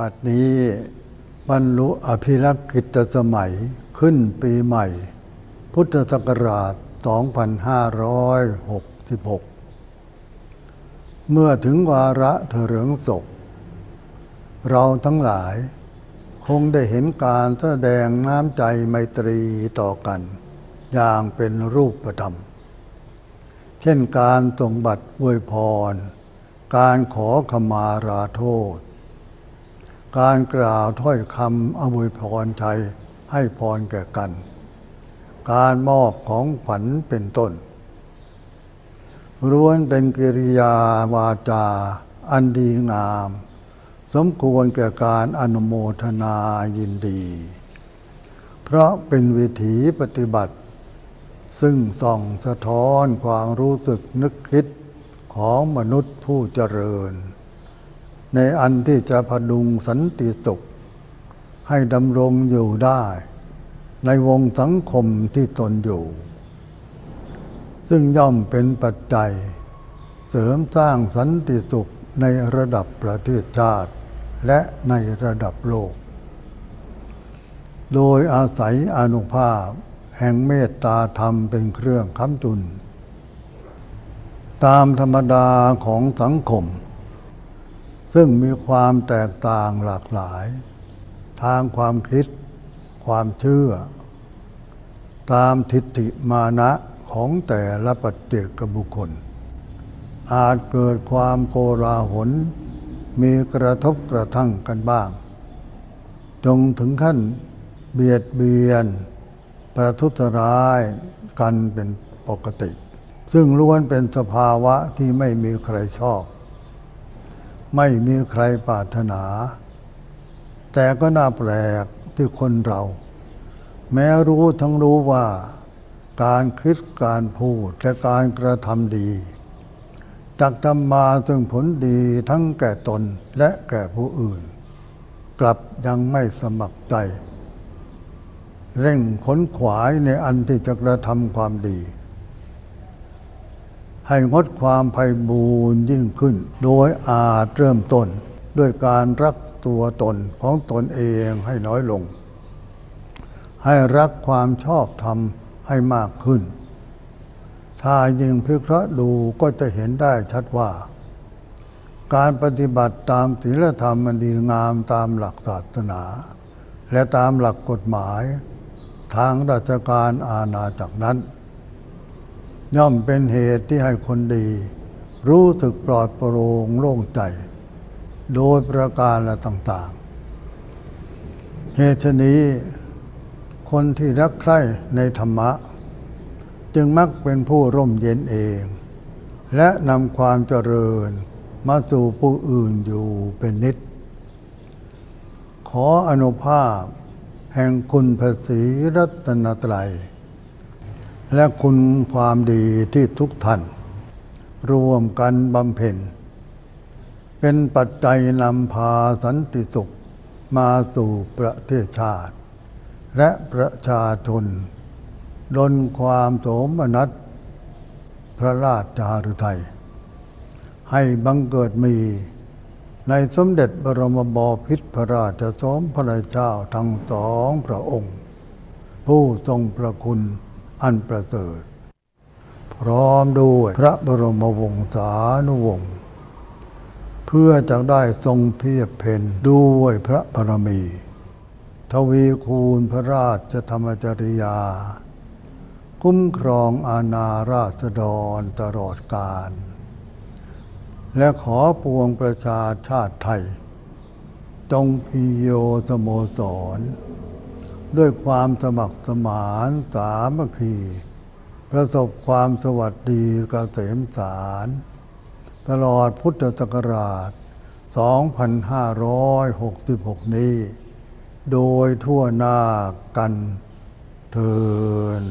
บัดนี้บรรลุอภิรักษ์กิตสมัยขึ้นปีใหม่ พุทธศักราช 2566 เมื่อถึงวาระเถริงศพ เราทั้งหลายคงได้เห็นการแสดงน้ำใจไมตรีต่อกัน อย่างเป็นรูปธรรม เช่นการส่งบัตรอวยพร การขอขมาราโทษ การกล่าวถ้อยคำอวยพรชัยให้พรแก่กัน การมอบของขวัญเป็นต้นล้วนเป็นกิริยาวาจา อันดีงาม สมควรแก่การอนุโมทนายินดี เพราะเป็นวิถีปฏิบัติ ซึ่งส่องสะท้อนความรู้สึกนึกคิดของมนุษย์ผู้เจริญ ในอันที่จะพดุงสันติสุข ให้ดำรงอยู่ได้ ในวงสังคมที่ตนอยู่ ซึ่งย่อมเป็นปัจจัย เสริมสร้างสันติสุขในระดับประเทศชาติ และในระดับโลก โดยอาศัยอนุภาพแห่งเมตตาธรรมเป็นเครื่องค้ำจุน ตามธรรมดาของสังคม ซึ่งมีความแตกต่างหลากหลาย ทางความคิด ความเชื่อ ตามทิฏฐิมานะของแต่ละปัจเจกบุคคล อาจเกิดความโกลาหลมีกระทบกระทั่งกันบ้าง จงถึงขั้นเบียดเบียน ประทุษร้ายกันเป็นปกติ ซึ่งล้วนเป็นสภาวะที่ไม่มีใครชอบ ไม่มีใครปรารถนา แต่ก็น่าแปลกที่คนเรา แม้รู้ทั้งรู้ว่า การคิดการพูดและการกระทำดีจักทำมาซึ่งผลดีทั้งแก่ตนและแก่ผู้อื่น กลับยังไม่สมัครใจ เร่งขนขวายในอันที่จะกระทำความดี ให้งดความไพ่บูรยิ่งขึ้น โดยอาจเริ่มต้นด้วยการรักตัวตนของตนเองให้น้อยลง ให้รักความชอบธรรมให้มากขึ้น ถ้ายิ่งพิเคราะห์ดูก็จะเห็นได้ชัดว่า การปฏิบัติตามศีลธรรมมันดีงามตามหลักศาสนา และตามหลักกฎหมาย ทางราชการอาณาจักรนั้น ย่อมเป็นเหตุที่ให้คนดี รู้สึกปลอดโปร่งโล่งใจ โดยประการละต่างๆ เหตุนี้ คนที่รักใคร่ในธรรมะ จึงมักเป็นผู้ร่มเย็นเอง และนำความเจริญมาสู่ผู้อื่นอยู่เป็นนิด ขออนุภาพแห่งคุณภาษีรัตนตรัย และคุณความดีที่ทุกท่านรวมกันบำเพ็ญ เป็นปัจจัยนำพาสันติสุขมาสู่ประเทศชาติ และประชาชนดลความโสมนัสพระราชารุไทยให้บังเกิดมีในสมเด็จบรมบพิตรพระราชสมพระเจ้าทั้งสองพระองค์ ผู้ทรงพระคุณ อันประเสริฐ พร้อมด้วยพระบรมวงศานุวงศ์เพื่อจะได้ทรงเพียบเพนด้วยพระบารมี ทวีคูณพระราชธรรมจริยา คุ้มครองอาณาราษฎรตลอดกาลและขอปวงประชาชาติไทย จงพิโยสโมสร ด้วยความสมัครสมานสามัคคี ประสบความสวัสดีกเกษมสาร ตลอดพุทธศักราช 2566 นี้ โดยทั่วหน้ากันเทิน